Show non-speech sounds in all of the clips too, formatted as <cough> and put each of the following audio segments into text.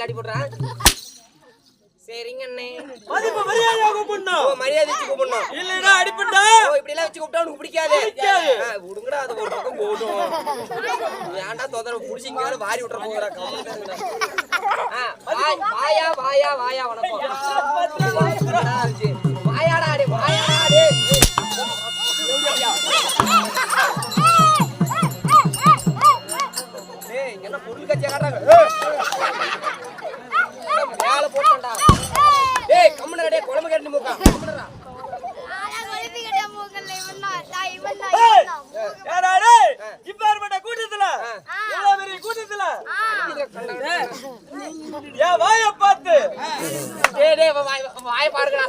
கால்ல அடி போடுறான் சரிங்க அண்ணே. மதிப்பு மரியாதையாக ஓ கூப்பிடணும். மரியாதை வச்சு கூப்பிடணும். இல்லைன்னா அடிப்பட்டா ஓ இப்படி எல்லாம் வச்சு கூப்பிட்டா உனக்கு பிடிக்காது. விடுங்கடா அது ஒரு பக்கம் போடும் ஏன்டா தொந்தரவு புடிச்சிங்க வாரி விட்டுற போகிறா வாயா வாயா வாயா வணக்கம். டேய் குழம்பு கேட்டு மூக்கா. கம்முனடா ஏய், ஏடா டேய், இப்ப ஏற்பட்ட கூட்டத்துல? பெரிய கூட்டத்துல? வாயை பார்த்து. டேய் டேய் வா- வாய் வாய பாருங்கடா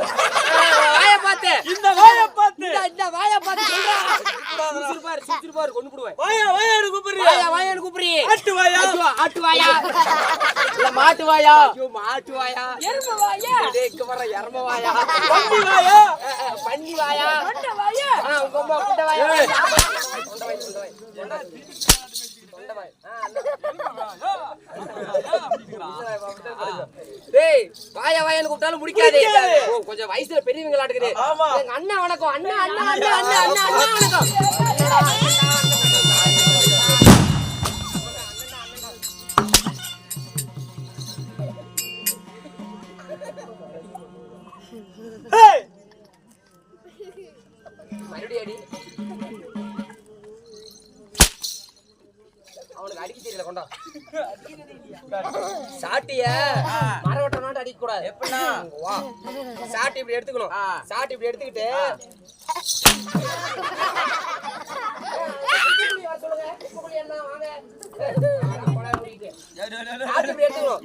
வாய பாத்து இந்த வாயை பார்த்து. இந்த இந்த வாய பாத்து சொல்றா. சிரிச்சிரு பாரு சிரிச்சிரு பாரு கொண்டு போடுவேன். வாயா வாயாடு கூப்பிடுறியா? வாயா வாயான்னு கூப்பிடுறீ ஆட்டு வாயா. ஆட்டு வாயா. இல்ல மாட்டு வாயா ஐயோ மாட்டு வாயா எரும வாயா டேய் இங்க வர எரும வாயா பண்டி வாயா பன்னி வாயா கொண்ட வாயா ஆ உங்க அம்மா கொண்ட வாயா கொண்ட வாய் கொண்ட வாய் கொண்ட வாய் டேய் வாயா வாயான்னு கூப்பிட்டாலும் முடிக்காது கொஞ்சம் வயசுல பெரியவங்களா இருக்குது. எங்க அண்ணா வணக்கம் அண்ணா அண்ணா அண்ணா அண்ணா அண்ணா அண்ணா வணக்கம் அவனுக்கு அடிக்க தெரியல கொண்டா சாட்டிய மரவட்டனோட அடிக்க கூடாது எப்படின்னா சாட்டி இப்படி எடுத்துக்கணும் சாட்டி இப்படி எடுத்துக்கிட்டு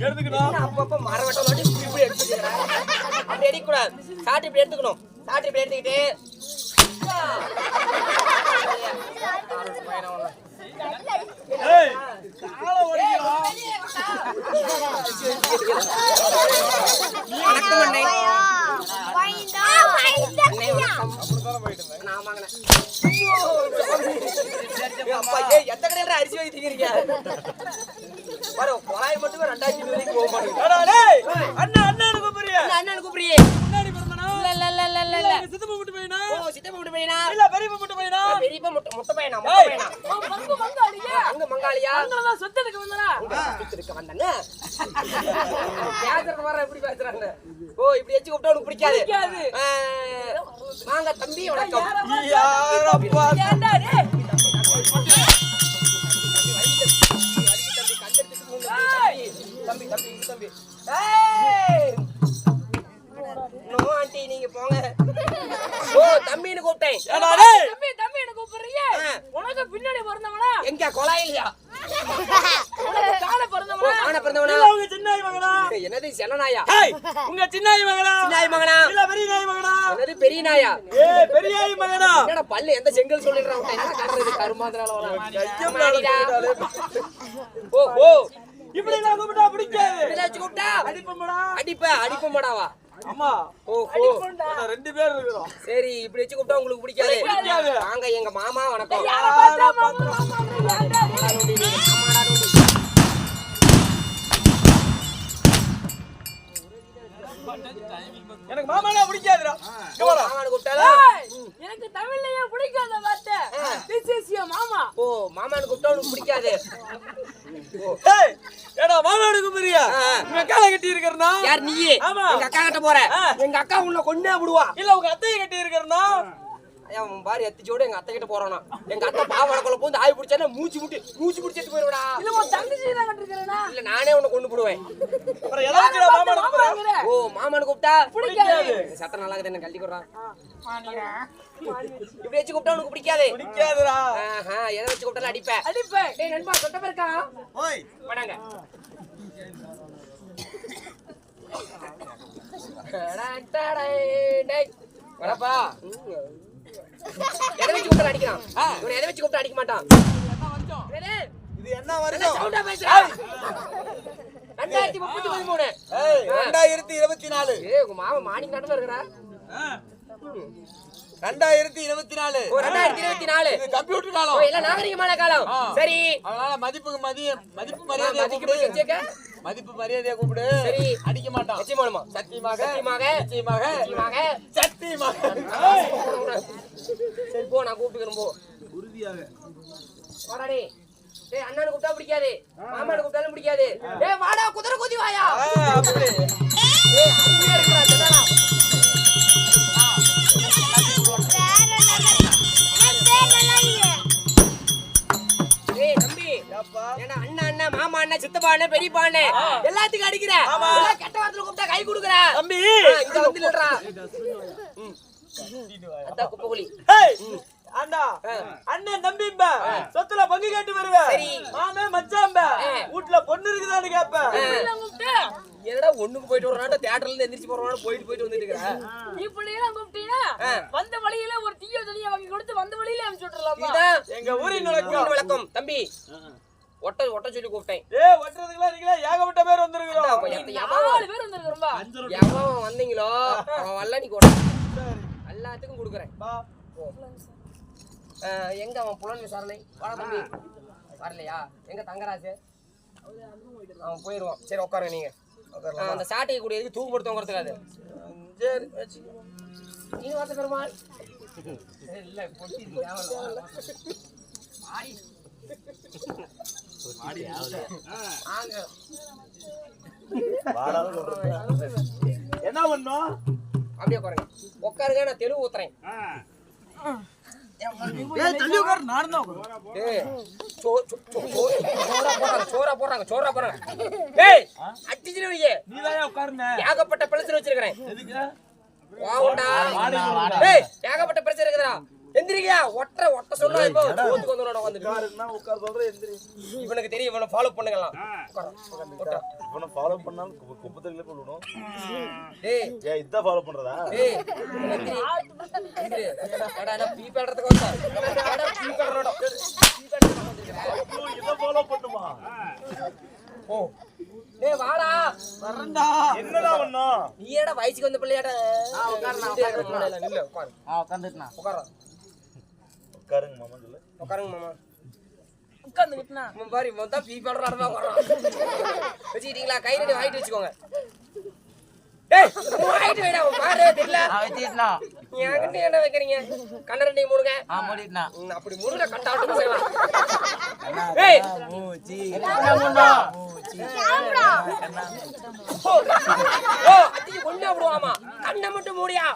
எடுத்துக்கணும் அப்பப்ப மரவட்டம் இப்படி இப்படி எடுத்துக்கிறா? அப்படி அடிக்கக்கூடாது. சாட்டி இப்படி எடுத்துக்கணும். சாட்டி இப்படி எடுத்துக்கிட்டு, ஏய், காலை உடைக்கிறா. வணக்கம் அண்ணே. அரிசி வாங்கி திங்கிறீங்க? பாரு, குழாய் மட்டுமே ரெண்டாயிரத்தி ஐநூறு வரைக்கும் போக மாட்டேங்குது. அண்ணா அண்ணான்னு கூப்பிடுறியா அண்ணா, அண்ணா, கூப்பிடுறியே. முன்னாடி பிறந்தனா இல்ல, இல்ல, இல்ல, இல்ல, இல்ல, இல்ல. சித்தப்பா வீட்டு பையனா ஓ, சித்தப்பா வீட்டு பையனா? இல்ல பெரியப்பா வீட்டு பையனா பெரியப்பா முட்டை பையனா. பையனா அங்க மங்காளியா சொத்ததுக்கு வந்தனா சுத்திருக்க வந்தானே. பேசுறது வர எப்படி பேசுறாங்க? ஓ, இப்படி கூப்பிட்டா உனக்கு பிடிக்காது. வாங்க தம்பி வணக்கம் யாரப்பா ஆண்டி நீங்க போங்க. ஓ தம்பின்னு கூப்பிட்டேன். தம்பி தம்பி என்ன கூப்பிடுறீங்க. உனக்கு பின்னாடி பிறந்தவனா எங்க கொலாயிலையா உனக்கு கால ஓ பிறந்தவனா காண பிறந்தவனா இல்ல உங்க சின்னாய் மகனா என்னது சென்னநாயா ஏய் உங்க சின்னாய் மகனா சின்னாய் மகனா? இல்ல பெரிய நாய் மகனா என்னது பெரிய நாயா? ஏய் பெரியாய் மகனா? என்னடா பல்லு எந்த செங்கல் சொல்லிடுறான்? என்ன காட்டுறது? கருமாந்திரால நாடு ஓ ஓ. இப்படி நான் கூப்பிட்டா பிடிக்காது இதில வச்சு கூப்பிட்டா? அடிப்பமடா. அடிப்ப அடிப்பமாடாவா ரெண்டு பேர் இருக்கிறோம். சரி இப்படி வச்சு கூப்பிட்டா உங்களுக்கு பிடிக்காது. பிடிக்காது. வாங்க எங்க மாமா வணக்கம். எனக்கு மாமானா பிடிக்காதுடா கூப்பிட்டாலா எனக்கு தமிழ்லயே பிடிக்காத வார்த்தை. திஸ் இஸ் யுவர் மாமா. ஓ மாமான்னு கூப்பிட்டா உனக்கு பிடிக்காது. ஏடா மாமாடு கூப்பிடுறியா ஆ, ஆ. உங்க காலை கட்டி இருக்கிறனா யார் நீ ஆமா. எங்க அக்கா கிட்ட போற. எங்க அக்கா உன்னை கொண்டே விடுவா. இல்ல உங்க அத்தையை கட்டி இருக்கிறனா அவன் பாரு எத்திச்சோட எங்க அத்தை கிட்ட போறானா. எங்க அத்தை பாவடக்குள்ள போந்து ஆய் பிடிச்சானே மூச்சு முட்டி மூச்சு பிடிச்சி எடுத்து போயிடுவா இல்ல உன் தங்கச்சி தான் கட்டிருக்கிறேனா? இல்ல நானே உன்னை கொண்டு போடுவேன். அப்புறம் கூப்பிடுற? மாமாங்கிற ஓ மாமான்னு கூப்பிட்டா? பிடிக்காது. சட்டை நல்லா இருக்குது என்ன கழட்டி கொடுறான் இப்படி வச்சு கூப்பிட்டா உனக்கு பிடிக்காது? பிடிக்காதுடா. ஆஹா எதை வச்சு கூப்பிட்டாலும் அடிப்பேன் அடிப்பேன் டேய் நண்பா சொட்ட பேருக்கா ஓய். வணங்க <laughs> டேய், வரப்பா எதை வச்சு கூப்பிட்டாலும் அடிக்கிறான்? இவனை எதை வச்சு கூப்பிட்டா அடிக்க மாட்டான்? இது என்ன வருஷம்? சவுண்டா பேசுறா? ரெண்டாயிரத்தி முப்பத்தி பதிமூணு. ரெண்டாயிரத்தி இருபத்தி நாலு ஏய் உங்க மாமா மார்னிங் நாட்டமா இருக்கிறா ரெண்டாயிரத்தி இருபத்தி நாலு ரெண்டாயிரத்தி இருபத்தி நாலு இது கம்ப்யூட்டர் காலம். எல்லாம் நாகரிகமான காலம். சரி. அதனால மதிப்புக்கு மதிய மதிப்பு மரியாதையை கூப்பிடு. மதிப்பு மரியாதையை கூப்பிடு. சரி. அடிக்க மாட்டான். நிச்சயமானுமா சத்தியமாக சத்தியமாக. நிச்சயமாக. சத்தியமாக. போ நான் கூப்பிட்டுக்கிறேன் போ. உறுதியாக. வாடா டேய் டேய் அண்ணனை கூப்பிட்டா பிடிக்காது. மாமனை கூப்பிட்டாலும் பிடிக்காது. டேய் வாடா குதிரை குதி வாயா. டேய் அருமையா இருக்குடா ஏன்னா அண்ணா அண்ணா மாமா அண்ணா சித்தப்பா அண்ணா பெரியப்பா அண்ணா. எல்லாத்துக்கும் அடிக்கிற. கெட்ட வார்த்தையில கூப்பிட்டா கை கொடுக்குற. தம்பி. இங்க வந்து நில்றா. அண்ணா. அண்ணன் தம்பிம்ப. சொத்துல பங்கு கேட்டு வருவேன் சரி. மாமே மச்சாம்ப. வீட்டுல பொண்ணு இருக்குதான்னு கேப்பேன் என்னடா ஒண்ணுக்கு போயிட்டு வரானா தியேட்டர்ல இருந்து எந்திரிச்சு போறவனா போயிட்டு போயிட்டு வந்துட்டு இருக்கிற? இப்படி எல்லாம் கூப்பிட்டீங்கன்னா. வந்த வழியில ஒரு தீய தனியா வாங்கி கொடுத்து வந்த வழியில அனுப்பிச்சு விட்டுறலாமா? எங்க ஊரின் வழக்கம். வழக்கம். தம்பி ஒட்ட ஒட்ட சொல்லி கூப்பிட்டேன். ஏ ஒட்டுறதுக்குலாம் நீங்களே ஏகப்பட்ட பேர் வந்திருக்கிறோம். நாலு பேர் வந்திருக்கிறோம்பா. எவன் வந்தீங்களோ? அவன் வரல நீ கூட எல்லாத்துக்கும் கொடுக்குறேன். எங்க அவன் புலன் விசாரணை? வாடா தம்பி. வரலையா? எங்க தங்கராஜ்? அவன் போயிடுவான் சரி உட்காருங்க நீங்க. அந்த சாட்டையை கூட எதுக்கு தூக்கு போட்டு தொங்குறதுக்காது சரி. நீ வார்த்தை பெருமாள். இல்ல. என்ன பண்ணும் அப்படியே உட்காருங்க. உட்காருங்க நான் தெளிவு ஊத்துறேன். தள்ளி உட்காரு நானும் தான் ஏய், சோ- சோ- சோ- சோ- சோறா போடுறாங்க, சோறா போடுறாங்க, சோறா போடுறாங்க. ஏய், அடிச்சுட்டு வையே. நீ தான் உட்காருன ஏகப்பட்ட பிரச்சனை வச்சிருக்கிறேன் எதுக்கு வாவுண்டா. ஏய், ஏகப்பட்ட பிரச்சனை இருக்குதுடா எந்திரிக்கையா? ஒட்ட ஒட்ட சொல்றா இப்போ. சோத்துக்கு வந்து உன்னோட வந்துட்டு உட்காருன்னா உட்கார சொல்றேன் எந்திரி. இவனுக்கு தெரியும் இவனை ஃபாலோ பண்ணுங்கலாம். உட்காரு, இவனை ஃபாலோ பண்ணாலும் குப்ப- குப்பத்துல போடணும் ஏய். ஏன் இதான் ஃபாலோ பண்றதா? ஏய் எந்திரி. அடா நான் பீ பண்றதுக்கு வந்தா. அடா பீ பண்றடா இதான் ஃபாலோ பண்ணுமா? ஓ. டேய் வாடா. வரண்டா என்னடா பண்ணும் நீ ஏடா வயசுக்கு வந்த பிள்ளையாடா? உட்காரு நில்லு உட்காரு. ஆ உட்காந்துட்டுனா உட்காரு. உட்காருங்க மாமா சொல்லு. உட்காருங்க மாமா. உட்காந்துக்கிட்டுனா? பாரு இவன் தான் பீ பண்றாடா உட்காரான் வச்சுக்கிட்டீங்களா? கை ரெடி வாங்கிட்டு வச்சுக்கோங்க. டேய் வாங்கிட்டு வைடா பாரு தெரியல. வச்சுட்டுனா நீ என்கிட்ட என்ன வைக்கிறீங்க? கண்ண ரெண்டையும் மூடுங்க. ஆ அப்படி செய்யலாம் ஏய்! மூச்சி. ஓ அத்தி கொண்டு விடுவாமா கண்ணை மட்டும் மூடியா?